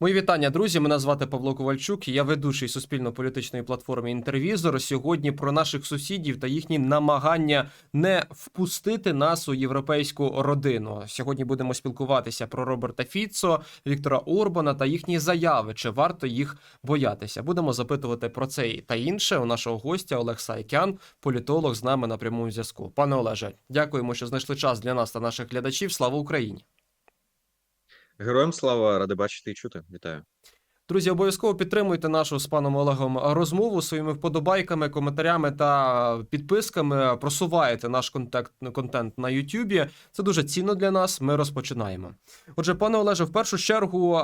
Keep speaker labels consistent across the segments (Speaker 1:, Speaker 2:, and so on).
Speaker 1: Мої вітання, друзі. Мене звати Павло Ковальчук. Я ведучий суспільно-політичної платформи Інтервізор. Сьогодні про наших сусідів та їхні намагання не впустити нас у європейську родину. Сьогодні будемо спілкуватися про Роберта Фіцо, Віктора Орбана та їхні заяви. Чи варто їх боятися? Будемо запитувати про це та інше у нашого гостя Олег Сайкян, політолог з нами на прямому зв'язку. Пане Олеже, дякуємо, що знайшли час для нас та наших глядачів. Слава Україні!
Speaker 2: Героям слава, ради бачити і чути. Вітаю.
Speaker 1: Друзі, обов'язково підтримуйте нашу з паном Олегом розмову своїми вподобайками, коментарями та підписками. Просуваєте наш контент, контент на Ютубі. Це дуже цінно для нас. Ми розпочинаємо. Отже, пане Олеже, в першу чергу, е,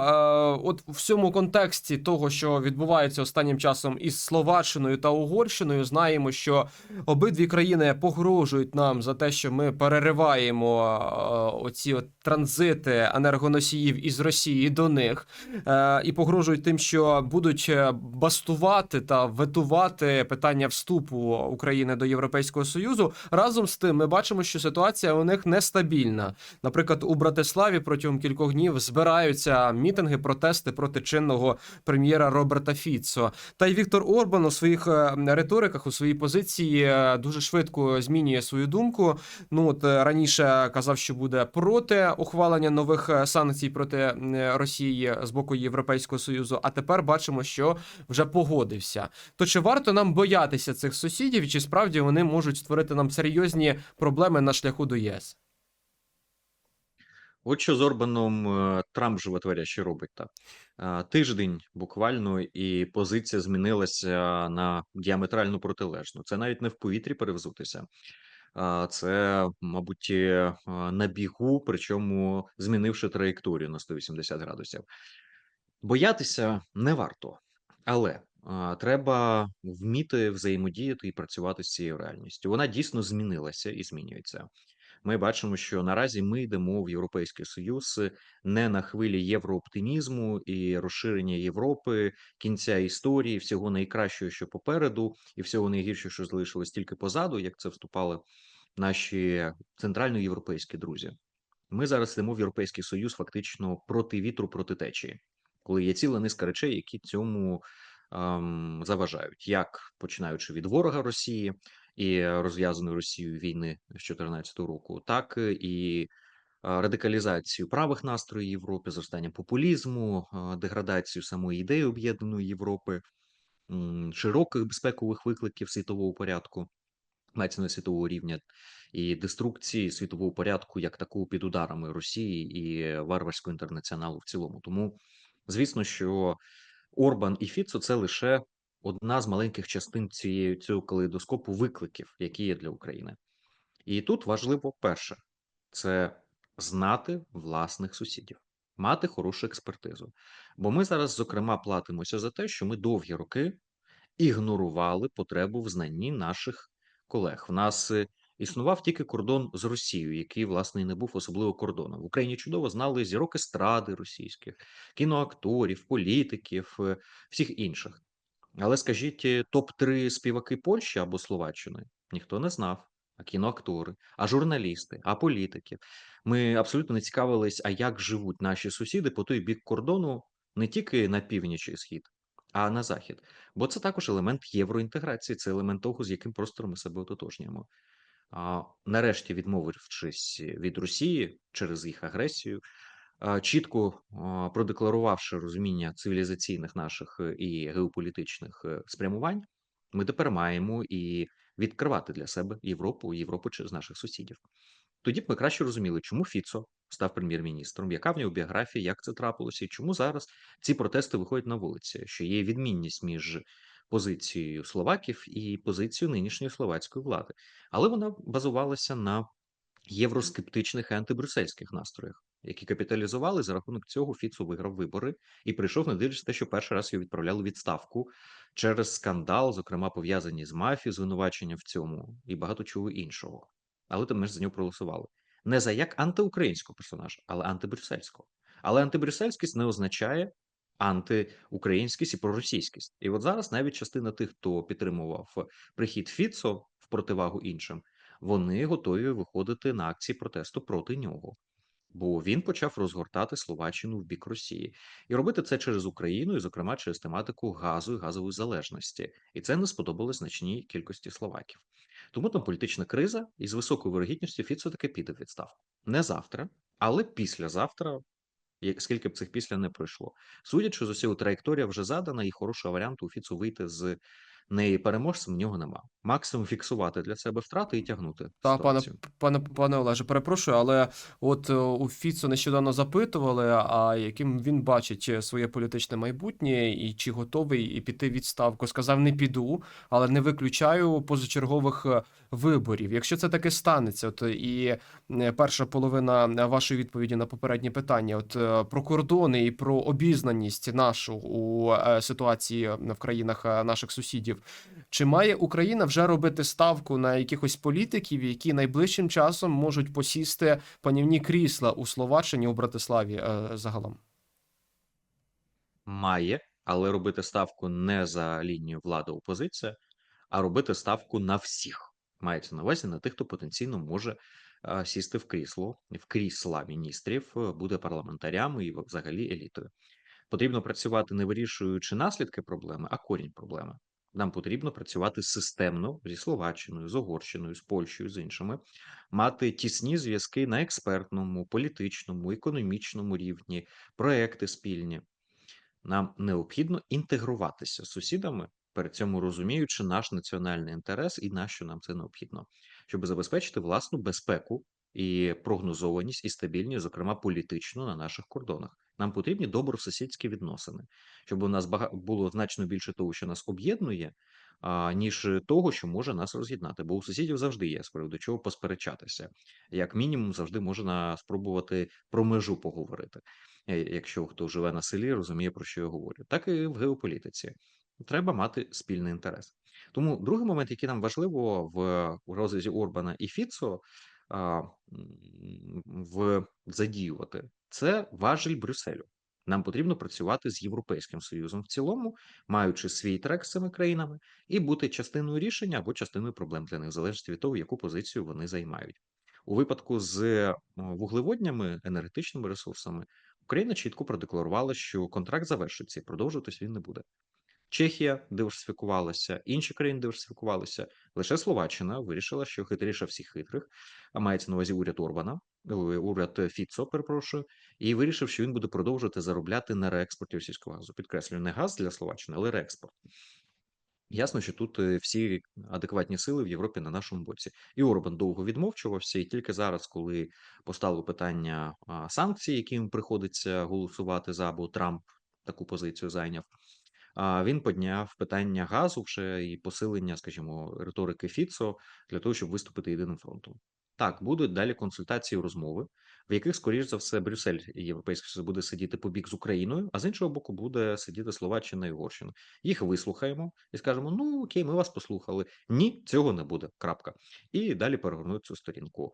Speaker 1: от в цьому контексті того, що відбувається останнім часом із Словаччиною та Угорщиною, знаємо, що обидві країни погрожують нам за те, що ми перериваємо е, оці от транзити енергоносіїв із Росії до них, е, і погрожують тим, що будуть е, бастувати та ветувати питання вступу України до Європейського Союзу. Разом з тим, ми бачимо, що ситуація у них нестабільна. Наприклад, у Братиславі протягом кількох днів збираються мітинги, протести проти чинного прем'єра Роберта Фіцо. Та й Віктор Орбан у своїх е, риториках, у своїй позиції е, дуже швидко змінює свою думку. Ну от раніше казав, що буде проти ухвалення нових санкцій проти Росії з боку Європейського союзу. А тепер бачимо, що вже погодився. То чи варто нам боятися цих сусідів, чи справді вони можуть створити нам серйозні проблеми на шляху до ЄС?
Speaker 2: От що з Орбаном е, Трамп животворяще робить так. Е, Тиждень буквально, і позиція змінилася на діаметрально протилежну. Це навіть не в повітрі перевзутися. Це, мабуть, е, на бігу, причому змінивши траєкторію на 180 градусів. Боятися не варто, але а, треба вміти взаємодіяти і працювати з цією реальністю. Вона дійсно змінилася і змінюється. Ми бачимо, що наразі ми йдемо в Європейський Союз не на хвилі єврооптимізму і розширення Європи, кінця історії, всього найкращого, що попереду, і всього найгіршого, що залишилось тільки позаду, як це вступали наші центральноєвропейські друзі. Ми зараз йдемо в Європейський Союз фактично проти вітру, проти течії, коли є ціла низка речей, які цьому ем, заважають, як починаючи від ворога Росії і розв'язаної Росією війни з 2014 року, так і радикалізацію правих настроїв Європи, зростання популізму, деградацію самої ідеї об'єднаної Європи, широких безпекових викликів світового порядку, на світового рівня, і деструкції світового порядку як такого під ударами Росії і варварського інтернаціоналу в цілому. Тому, звісно, що Орбан і Фіцо це лише одна з маленьких частин цієї цього калейдоскопу викликів, які є для України. І тут важливо перше це знати власних сусідів, мати хорошу експертизу. Бо ми зараз, зокрема, платимося за те, що ми довгі роки ігнорували потребу в знанні наших колег. В нас е, існував тільки кордон з Росією, який, власне, і не був особливо кордоном. В Україні чудово знали зірок естради російських, кіноакторів, політиків, е, всіх інших. Але скажіть, топ-3 співаки Польщі або Словаччини ніхто не знав. А кіноактори, а журналісти, а політики. Ми абсолютно не цікавились, а як живуть наші сусіди по той бік кордону не тільки на північ і схід, а на захід. Бо це також елемент євроінтеграції, це елемент того, з яким простором ми себе ототожнюємо. Нарешті, відмовившись від Росії через їх агресію, чітко продекларувавши розуміння цивілізаційних наших е, і геополітичних е, спрямувань, ми тепер маємо і відкривати для себе Європу, Європу через наших сусідів. Тоді б ми краще розуміли, чому Фіцо став прем'єр-міністром, яка в нього біографія, як це трапилося, і чому зараз ці протести виходять на вулиці, що є відмінність між позицією словаків і позицією нинішньої словацької влади, але вона базувалася на євроскептичних і антибрюссельських настроях, які капіталізували за рахунок цього Фіцо виграв вибори і прийшов, не дивлячись те, що перший раз його відправляли відставку через скандал, зокрема пов'язані з мафією, звинувачення в цьому і багато чого іншого. Але тим не менш за нього проголосували не за як антиукраїнського персонажа, але антибрюссельського. Але антибрюссельськість не означає антиукраїнськість і проросійськість. І от зараз навіть частина тих, хто підтримував прихід Фіцо в противагу іншим, вони готові виходити на акції протесту проти нього. бо він почав розгортати Словаччину в бік Росії і робити це через Україну, і, зокрема, через тематику газу і газової залежності. І це не сподобалось значній кількості словаків. Тому там політична криза, і з високою вирогідністю Фіцо таки піде в відставку. Не завтра, але післязавтра, скільки б цих після не пройшло. Судячи з усього, траєкторія вже задана, і хорошого варіанту у Фіцу вийти з неї переможцем в нього нема. Максимум фіксувати для себе втрати і тягнути
Speaker 1: Та, пане, пане, пане Олеже, перепрошую, але от е, у Фіцо нещодавно запитували, а яким він бачить е, своє політичне майбутнє і чи готовий і піти відставку. Сказав, не піду, але не виключаю позачергових е, виборів. Якщо це таки станеться, от і перша половина вашої відповіді на попереднє питання, от про кордони і про обізнаність нашу у ситуації в країнах наших сусідів. Чи має Україна вже робити ставку на якихось політиків, які найближчим часом можуть посісти панівні крісла у Словаччині у Братиславі е, загалом?
Speaker 2: Має, але робити ставку не за лінію влада опозиція, а робити ставку на всіх. Мається на увазі на тих, хто потенційно може е, сісти в крісло, в крісла міністрів, е, буде парламентарями і взагалі елітою. Потрібно працювати не вирішуючи наслідки проблеми, а корінь проблеми. Нам потрібно працювати системно зі Словаччиною, з Угорщиною, з Польщею, з іншими, мати тісні зв'язки на експертному, політичному, економічному рівні, проекти спільні. Нам необхідно інтегруватися з сусідами, при цьому розуміючи наш національний інтерес і на що нам це необхідно, щоб забезпечити власну безпеку і прогнозованість і стабільність, зокрема політичну, на наших кордонах. Нам потрібні добросусідські відносини, щоб у нас було значно більше того, що нас об'єднує, ніж того, що може нас роз'єднати. Бо у сусідів завжди є з приводу чого посперечатися. Як мінімум, завжди можна спробувати про межу поговорити е, якщо хто живе на селі, розуміє, про що я говорю. Так і в геополітиці. Треба мати спільний інтерес. Тому другий момент, який нам важливо в розрізі Орбана і Фіцо в задіювати, це важіль Брюсселю. Нам потрібно працювати з Європейським Союзом в цілому, маючи свій трек з цими країнами, і бути частиною рішення або частиною проблем для них, залежності від того, яку позицію вони займають. У випадку з е, вуглеводнями, енергетичними ресурсами, Україна чітко продекларувала, що контракт завершиться і продовжуватись він не буде. Чехія диверсифікувалася, інші країни диверсифікувалися. Лише Словаччина вирішила, що хитріше всіх хитрих, а мається на увазі уряд Орбана, уряд Фіцо, перепрошую, і вирішив, що він буде продовжувати заробляти на реекспорті російського газу. Підкреслюю, не газ для Словаччини, але реекспорт. Ясно, що тут е, всі адекватні сили в Європі на нашому боці. І Орбан довго відмовчувався, і тільки зараз, коли постало питання санкцій, яким приходиться голосувати за, бо Трамп таку позицію зайняв. Він підняв питання газу вже і посилення, скажімо, риторики Фіцо для того, щоб виступити єдиним фронтом. Так, будуть далі консультації, розмови, в яких, скоріш за все, Брюссель і Європейський Союз буде сидіти по бік з Україною, а з іншого боку, буде сидіти Словаччина і Угорщина. Їх вислухаємо і скажемо: ну окей, ми вас послухали. Ні, цього не буде. Крапка. І далі перегорнуть цю сторінку.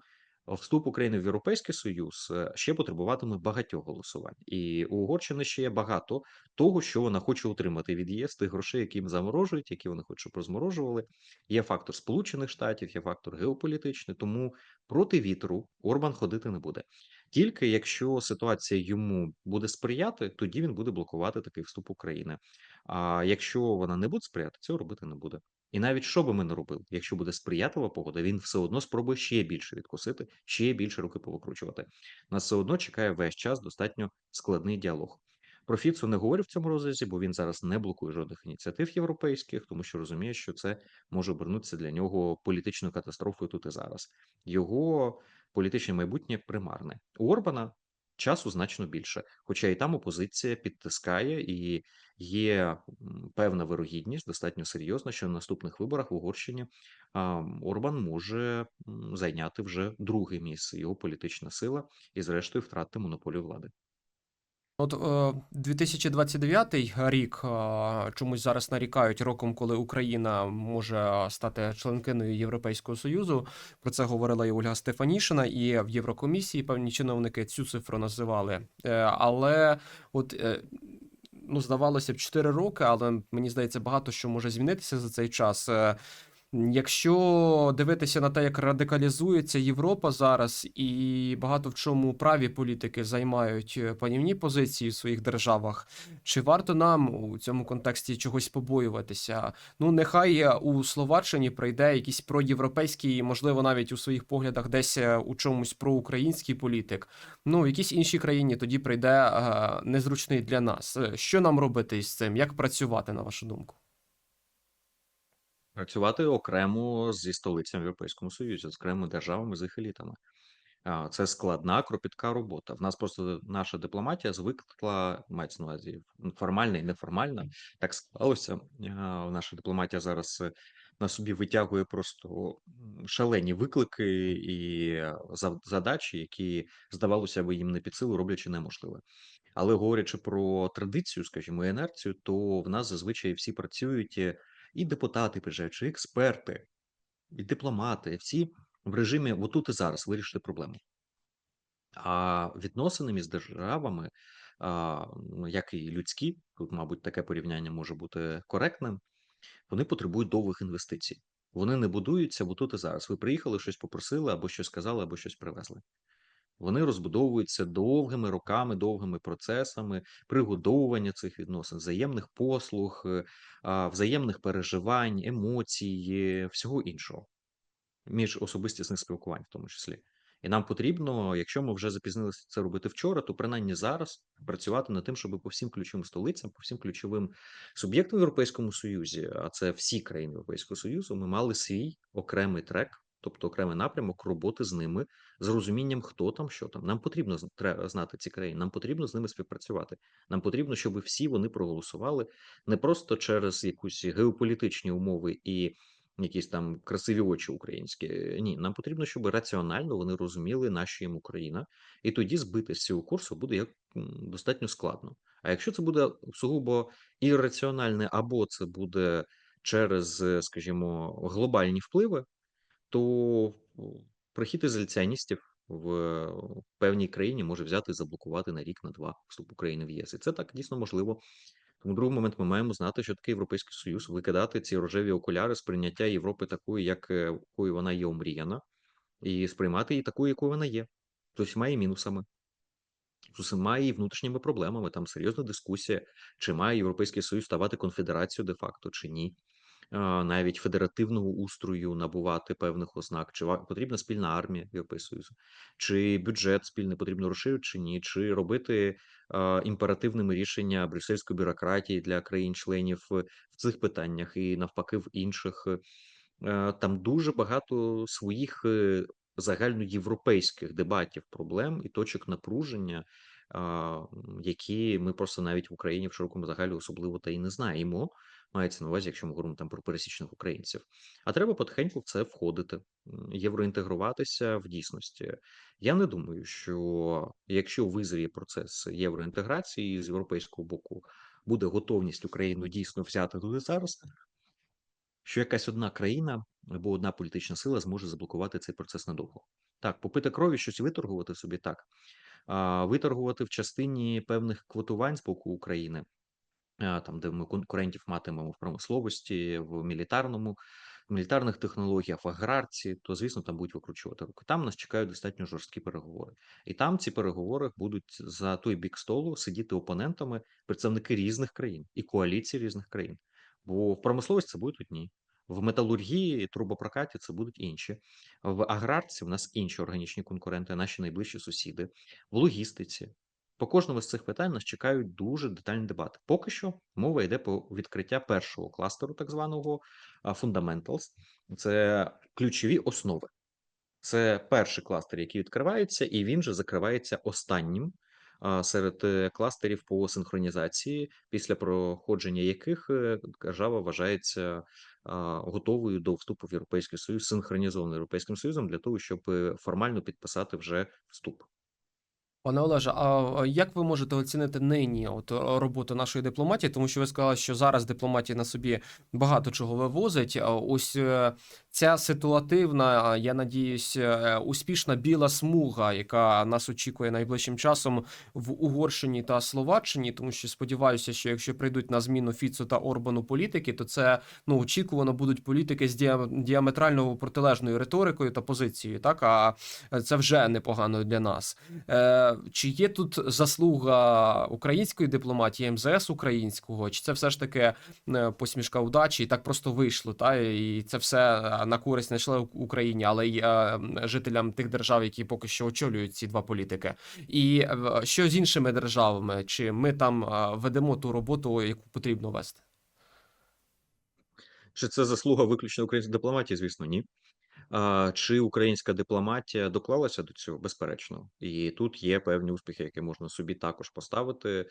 Speaker 2: Вступ України в Європейський Союз е, ще потребуватиме багатьох голосувань, і у Угорщини ще є багато того, що вона хоче отримати від ЄС, тих грошей, які їм заморожують, які вони хочуть, щоб розморожували. Є фактор Сполучених Штатів, є фактор геополітичний, тому проти вітру Орбан ходити не буде. Тільки якщо ситуація йому буде сприяти, тоді він буде блокувати такий вступ України. А якщо вона не буде сприяти, цього робити не буде. І навіть що би ми не робили, якщо буде сприятлива погода, він все одно спробує ще більше відкусити, ще більше руки повикручувати. Нас все одно чекає весь час достатньо складний діалог. Про Фіцу не говорю в цьому розрізі, бо він зараз не блокує жодних ініціатив європейських, тому що розуміє, що це може обернутися для нього політичною катастрофою тут і зараз. Його політичне майбутнє примарне. У Орбана часу значно більше, хоча і там опозиція підтискає і є певна вирогідність, достатньо серйозна, що на наступних виборах в Угорщині Орбан може зайняти вже друге місце, його політична сила, і зрештою втратити монополію влади.
Speaker 1: От е, 2029 рік е, чомусь зараз нарікають роком, коли Україна може стати членкиною Європейського союзу. Про це говорила і Ольга Стефанішина, і в Єврокомісії певні чиновники цю цифру називали. Е, але от. е, Ну, здавалося б, 4 роки, але мені здається, багато що може змінитися за цей час. Якщо дивитися на те, як радикалізується Європа зараз, і багато в чому праві політики займають е, панівні позиції в своїх державах, чи варто нам у цьому контексті чогось побоюватися? Ну, нехай е, у Словаччині прийде якийсь проєвропейський, можливо, навіть у своїх поглядах десь е, у чомусь проукраїнський політик. Ну, в якійсь іншій країні тоді прийде незручний для нас. Що нам робити із цим? Як працювати, на вашу думку?
Speaker 2: Працювати окремо зі столицями в Європейському Союзі, з окремими державами, з їх елітами. Це складна, кропітка робота. В нас просто наша дипломатія звикла, мається на увазі формальна і неформальна. Так склалося. Наша дипломатія зараз е, на собі витягує просто шалені виклики і е, задачі, які здавалося би їм не під силу, роблячи неможливе. Але говорячи про традицію, скажімо, інерцію, то в нас зазвичай всі працюють е, і депутати приїжджають, чи експерти, і дипломати, всі в режимі отут і зараз вирішити проблему. А відносини між державами, ну, як і людські, тут, мабуть, таке порівняння може бути коректним, вони потребують довгих інвестицій. Вони не будуються отут і зараз. Ви приїхали, щось попросили, або щось сказали, або щось привезли. Вони розбудовуються довгими роками, довгими процесами пригодовування цих відносин, взаємних послуг, е, взаємних переживань, емоцій, всього іншого міжособистісних спілкувань, в тому числі. І нам потрібно, якщо ми вже запізнилися це робити вчора, то принаймні зараз працювати над тим, щоб по всім ключовим столицям, по всім ключовим суб'єктам в Європейському Союзі, а це всі країни Європейського Союзу, ми мали свій окремий трек, тобто окремий напрямок роботи з ними, з розумінням, хто там, що там. Нам потрібно знати ці країни, нам потрібно з ними співпрацювати. Нам потрібно, щоб всі вони проголосували не просто через якусь геополітичні умови і якісь там красиві очі українські. Ні, нам потрібно, щоб раціонально вони розуміли, на що їм Україна, і тоді збити з цього курсу буде як достатньо складно. А якщо це буде сугубо ірраціональне, або це буде через, е, скажімо, глобальні впливи, то о, прихід ізоляціоністів в певній країні може взяти і заблокувати на рік, на два вступ України в ЄС. І це так дійсно можливо. Тому другий момент ми маємо знати, що таке Європейський Союз, викидати ці рожеві окуляри сприйняття Європи такою, е, якою вона є омріяна, і сприймати її такою, якою вона є, з усіма її мінусами, з усіма її внутрішніми проблемами. Там серйозна дискусія, чи має Європейський Союз ставати конфедерацією де-факто, чи ні. Навіть федеративного устрою набувати певних ознак, чи потрібна спільна армія Європейського чи бюджет спільний потрібно розширити, чи ні, чи робити імперативними рішення брюссельської бюрократії для країн-членів в цих питаннях і навпаки в інших. Там дуже багато своїх е, загальноєвропейських дебатів, проблем і точок напруження, які ми просто навіть в Україні в широкому загалі особливо та й не знаємо. Мається на увазі, якщо ми говоримо там про пересічних українців. А треба потихеньку в це входити, євроінтегруватися в дійсності. Я не думаю, що якщо визріє процес євроінтеграції з європейського боку, буде готовність Україну дійсно взяти туди зараз, що якась одна країна або одна політична сила зможе заблокувати цей процес надовго. Так, попити крові, щось виторгувати собі так. Виторгувати в частині певних квотувань з боку України, там, де ми конкурентів матимемо в промисловості, в мілітарному, в мілітарних технологіях, в аграрці, то звісно там будуть викручувати руки. Там нас чекають достатньо жорсткі переговори, і там ці переговори будуть за той бік столу сидіти опонентами, представники різних країн і коаліцій різних країн. Бо в промисловості це будуть одні. В металургії, трубопрокаті це будуть інші. В аграрці в нас інші органічні конкуренти, наші найближчі сусіди, в логістиці, по кожному з цих питань нас чекають дуже детальні дебати. Поки що мова йде про відкриття першого кластеру, так званого Fundamentals. Це ключові основи. Це перший кластер, який відкривається, і він же закривається останнім серед е, кластерів по синхронізації, після проходження яких держава вважається готовою до вступу в Європейський Союз, синхронізований Європейським Союзом для того, щоб е, формально підписати вже вступ.
Speaker 1: Пане Олеже, а як ви можете оцінити нині от е, роботу нашої дипломатії? Тому що ви сказали, що зараз дипломатія на собі багато чого вивозить. Ось е, ця ситуативна, я надіюсь, е, успішна біла смуга, яка нас очікує найближчим часом в Угорщині та Словаччині, тому що сподіваюся, що якщо прийдуть на зміну Фіцу та Орбану політики, то це ну очікувано будуть політики з діа- діаметрально протилежною риторикою та позицією. Так а це вже непогано для нас. Чи є тут заслуга української дипломатії, МЗС українського, чи це все ж таки е, посмішка удачі, і так просто вийшло, та і це все е, на користь не лише Україні, але й е, жителям тих держав, які поки що очолюють ці два політики. І що з іншими державами? Чи ми там ведемо ту роботу, яку потрібно вести?
Speaker 2: Чи це заслуга виключно української дипломатії? Звісно, ні. Чи українська дипломатія доклалася до цього? Безперечно. І тут є певні успіхи, які можна собі також поставити.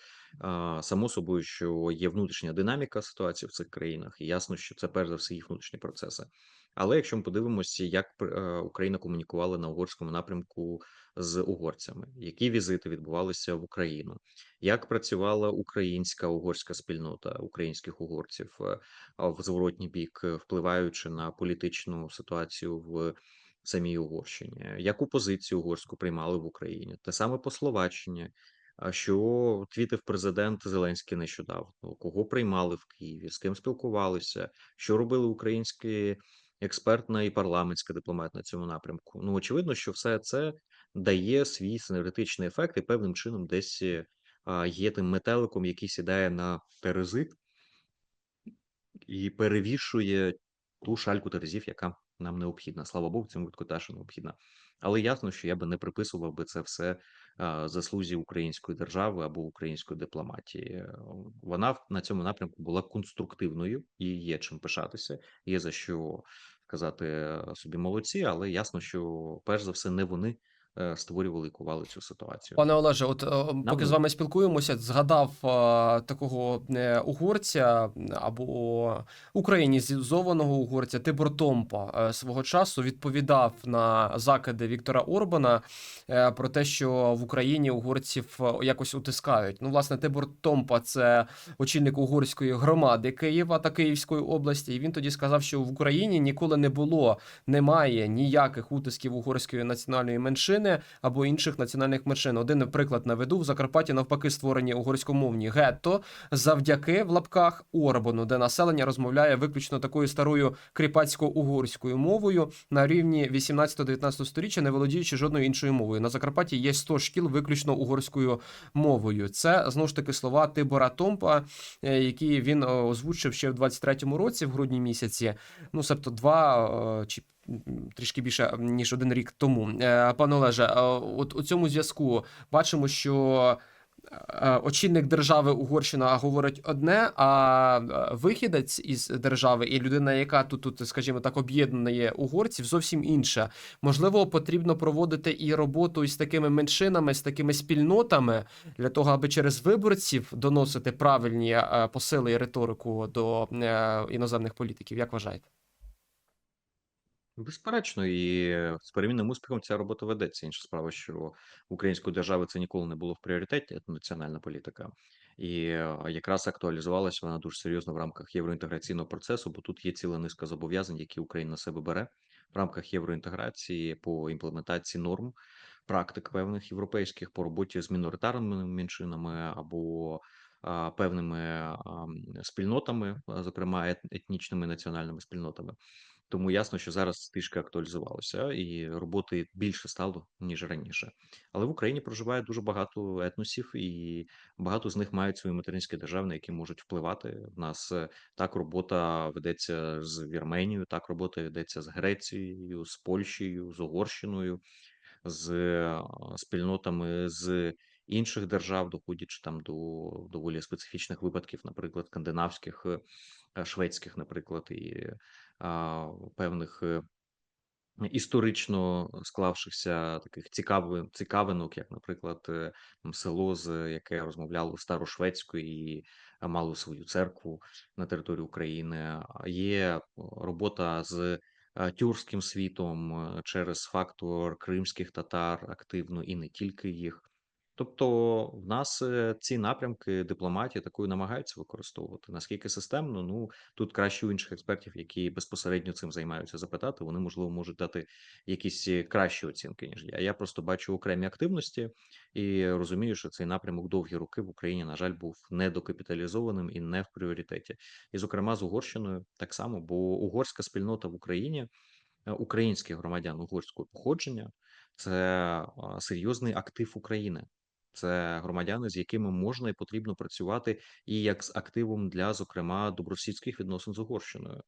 Speaker 2: Само собою, що є внутрішня динаміка ситуації в цих країнах, і ясно, що це перш за все їх внутрішні процеси. Але якщо ми подивимося, як е, Україна комунікувала на угорському напрямку з угорцями, які візити відбувалися в Україну, як працювала українська угорська спільнота українських угорців е, в зворотній бік, е, впливаючи на політичну ситуацію в самій Угорщині, яку позицію угорську приймали в Україні, те саме по Словаччині. Що твітив президент Зеленський нещодавно? Кого приймали в Києві, з ким спілкувалися, що робили українські експертна і парламентська дипломат на цьому напрямку? Ну очевидно, що все це дає свій синергетичний ефект і певним чином десь е, є тим метеликом, який сідає на терези і перевішує ту шальку терезів, яка нам необхідна. Слава Богу, в цьому випадку що необхідна. Але ясно, що я би не приписував би це все заслузі української держави або української дипломатії. Вона на цьому напрямку була конструктивною і є чим пишатися. Є за що сказати е, собі молодці, але ясно, що перш за все не вони створювали і кували цю ситуацію.
Speaker 1: Пане Олеже, от е, поки з вами спілкуємося, згадав е, такого е, угорця або українізованого угорця Тибор Томпа е, свого часу відповідав на закиди Віктора Орбана е, про те, що в Україні угорців е, якось утискають. Ну, власне, Тибор Томпа це очільник угорської громади Києва та Київської області. І він тоді сказав, що в Україні ніколи не було, немає ніяких утисків угорської національної меншини або інших національних меншин. Один приклад наведу в Закарпатті навпаки створені угорськомовні гетто завдяки в лапках Орбану, де населення розмовляє виключно такою старою кріпацько-угорською мовою на рівні 18-19 сторіччя, не володіючи жодною іншою мовою. На Закарпатті є 100 шкіл виключно угорською мовою. Це знову ж таки слова Тибора Томпа, е, які він е, озвучив ще в 23-му році, в грудні місяці. Ну, себто два е, чи трішки більше ніж один рік тому. Е, Пане Олеже, е, от у цьому зв'язку бачимо, що е, очільник держави Угорщина говорить одне, а вихідець із держави і людина, яка тут, тут скажімо так, об'єднує угорців, зовсім інша. Можливо, потрібно проводити і роботу із такими меншинами, з такими спільнотами для того, аби через виборців доносити правильні посили і риторику до іноземних політиків. Як вважаєте?
Speaker 2: Безперечно, і з перемінним успіхом ця робота ведеться. Інша справа, що в української держави це ніколи не було в пріоритеті національна політика, і якраз актуалізувалася вона дуже серйозно в рамках євроінтеграційного процесу, бо тут є ціла низка зобов'язань, які Україна на себе бере в рамках євроінтеграції по імплементації норм, практик певних європейських по роботі з міноритарними меншинами або а, певними а, спільнотами, зокрема ет- етнічними національними спільнотами. Тому ясно, що зараз трішки актуалізувалося, і роботи більше стало ніж раніше. Але в Україні проживає дуже багато етносів, і багато з них мають свої материнські держави, на які можуть впливати. В нас е, так робота ведеться з Вірменією, так робота ведеться з Грецією, з Польщею, з Угорщиною, з е, спільнотами з інших держав, доходячи там до доволі специфічних випадків, наприклад, скандинавських, е, шведських, наприклад, і певних е, історично склавшихся таких цікавих цікавинок, як, наприклад, е, село, з яке розмовляло старошведською і мало свою церкву на території України. Є робота з е, тюркським світом через фактор кримських татар активно і не тільки їх. Тобто в нас, е, ці напрямки дипломатії такою намагаються використовувати. Наскільки системно? Ну, тут краще у інших експертів, які безпосередньо цим займаються, запитати. Вони, можливо, можуть дати якісь, е, кращі оцінки, ніж я. Я просто бачу окремі активності і розумію, що цей напрямок довгі роки в Україні, на жаль, був недокапіталізованим і не в пріоритеті. І, зокрема, з Угорщиною так само, бо угорська спільнота в Україні е, українських громадян угорського походження це серйозний актив України. Це громадяни, з якими можна і потрібно працювати, і як з активом для, зокрема, добросусідських відносин з Угорщиною.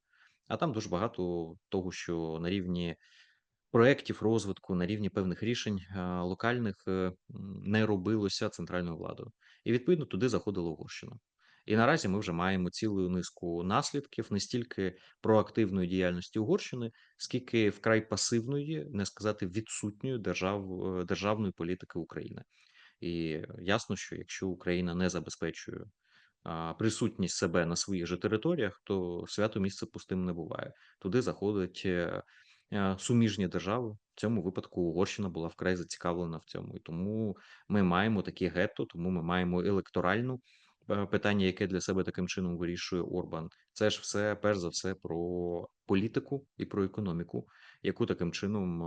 Speaker 2: А там дуже багато того, що на рівні проєктів розвитку, на рівні певних рішень локальних е, не робилося центральною владою. І відповідно туди заходила Угорщина. І наразі ми вже маємо цілу низку наслідків не стільки проактивної діяльності Угорщини, скільки вкрай пасивної, не сказати відсутньої держав, е, державної політики України. І ясно, що якщо Україна не забезпечує присутність себе на своїх же територіях, то свято місце пустим не буває. Туди заходять е, е, суміжні держави. В цьому випадку Угорщина була вкрай зацікавлена в цьому. І тому ми маємо такі гетто, тому ми маємо електоральну е, питання, яке для себе таким чином вирішує Орбан. Це ж все перш за все про політику і про економіку, яку таким чином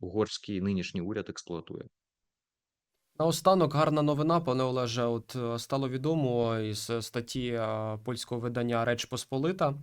Speaker 2: угорський нинішній уряд експлуатує.
Speaker 1: Наостанок гарна новина, пане Олеже. От е, стало відомо із статті е, польського видання Реч Посполита.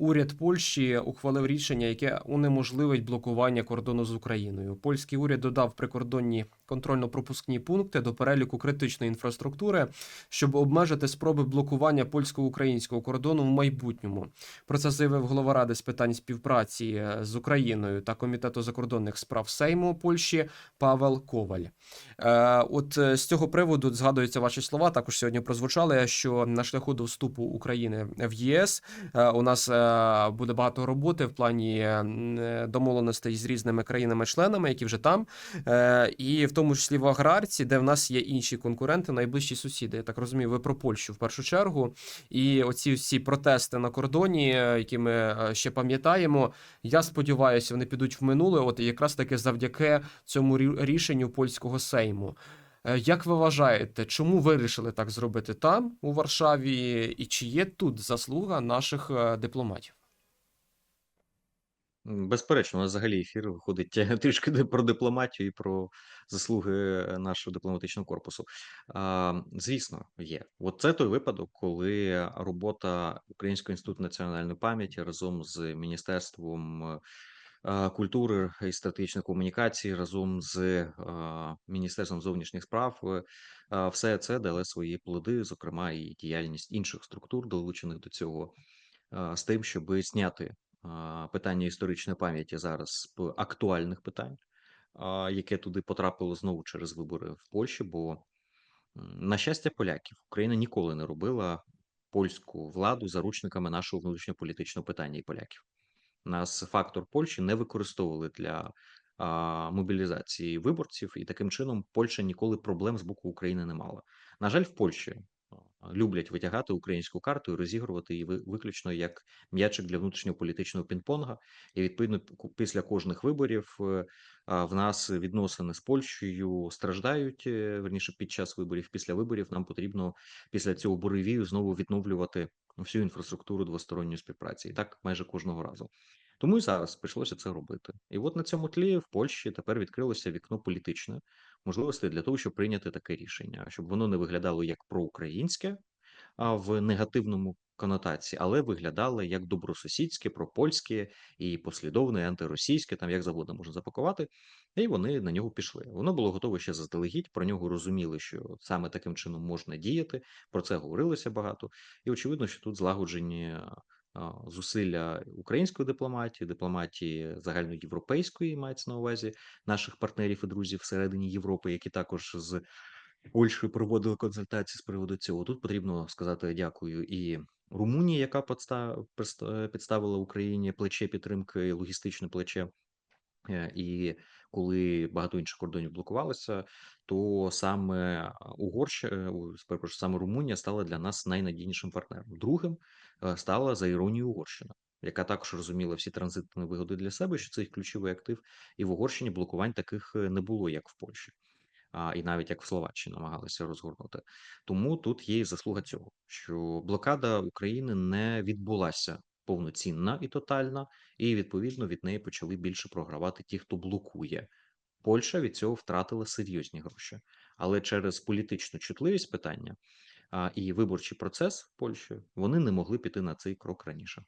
Speaker 1: Уряд Польщі ухвалив рішення, яке унеможливить блокування кордону з Україною. Польський уряд додав прикордонні контрольно-пропускні пункти до переліку критичної інфраструктури, щоб обмежити спроби блокування польсько-українського кордону в майбутньому. Про це заявив голова ради з питань співпраці е, з Україною та комітету закордонних справ Сейму Польщі Павел Коваль. От е, з цього приводу згадуються ваші слова. Також сьогодні прозвучали, що на шляху до вступу України в ЄС е, у нас е, буде багато роботи в плані домовленостей з різними країнами-членами, які вже там, і в тому числі в аграрці, де в нас є інші конкуренти, найближчі сусіди. Я так розумію, ви про Польщу в першу чергу. І оці всі протести на кордоні, які ми ще пам'ятаємо. Я сподіваюся, вони підуть в минуле. От якраз таки завдяки цьому рішенню польського сейму. Е, Як ви вважаєте, чому вирішили так зробити там, у Варшаві, і чи є тут заслуга наших е, дипломатів?
Speaker 2: Безперечно, у нас взагалі ефір виходить е, трішки про дипломатію і про заслуги нашого дипломатичного корпусу. Звісно, є. От це той випадок, коли робота Українського інституту національної пам'яті разом з Міністерством культури і стратегічної комунікації, разом з Міністерством зовнішніх справ, е, все це дало свої плоди, зокрема і діяльність інших структур, долучених до цього, з тим, щоб зняти питання історичної пам'яті зараз актуальних питань, яке туди потрапило знову через вибори в Польщі. Бо, на щастя, поляків Україна ніколи не робила польську владу заручниками нашого внутрішньополітичного питання і поляків. Нас фактор Польщі не використовували для а, мобілізації виборців, і таким чином Польща ніколи проблем з боку України не мала. На жаль, в Польщі люблять витягати українську карту і розігрувати її виключно як м'ячик для внутрішньополітичного пінг-понга. І відповідно після кожних виборів е, в нас відносини з Польщею страждають. е, Верніше під час виборів, після виборів нам потрібно після цього буревію знову відновлювати всю інфраструктуру двосторонньої співпраці, і так майже кожного разу. Тому і зараз прийшлося це робити. І от на цьому тлі в Польщі тепер відкрилося вікно політичне можливостей для того, щоб прийняти таке рішення, щоб воно не виглядало як проукраїнське, а в негативному конотації, але виглядало як добросусідське, пропольське і послідовне, антиросійське, там як завгодно можна запакувати. І вони на нього пішли. Воно було готове ще заздалегідь. Про нього розуміли, що саме таким чином можна діяти. Про це говорилося багато. І очевидно, що тут злагоджені зусилля української дипломатії, дипломатії загальноєвропейської мається на увазі наших партнерів і друзів всередині Європи, які також з Польщею проводили консультації з приводу цього. Тут потрібно сказати дякую і Румунії, яка підставила Україні плече підтримки, логістичне плече. Е, І коли багато інших кордонів блокувалося, то саме Угорщина, перепрошую, саме Румунія стала для нас найнадійнішим партнером. Другим е, стала за іронією Угорщина, яка також розуміла всі транзитні вигоди для себе, що це їх ключовий актив, і в Угорщині блокувань таких е, не було, як в Польщі. а, і навіть як в Словаччині намагалися розгорнути. Тому тут є заслуга цього, що блокада України не відбулася повноцінна і тотальна, і відповідно від неї почали більше програвати ті, хто блокує. Польща від цього втратила серйозні гроші, але через політичну чутливість питання і виборчий процес в Польщі вони не могли піти на цей крок раніше.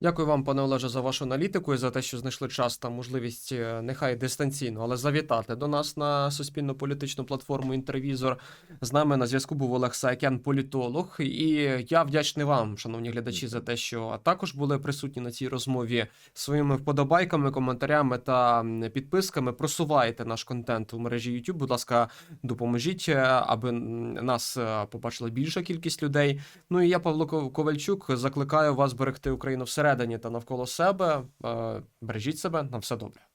Speaker 1: Дякую вам, пане Олеже, за вашу аналітику і за те, що знайшли час та можливість е, нехай дистанційно, але завітати до нас на суспільну політичну платформу Інтервізор. З нами на зв'язку був Олег Саакян, політолог. І я вдячний вам, шановні глядачі, за те, що також були присутні на цій розмові своїми вподобайками, коментарями та підписками. Просувайте наш контент у мережі YouTube. Будь ласка, допоможіть, е, аби нас е, побачила більша кількість людей. Ну і я, Павло Ковальчук, закликаю вас берегти Україну всередині та навколо себе. Е, Бережіть себе на все добре.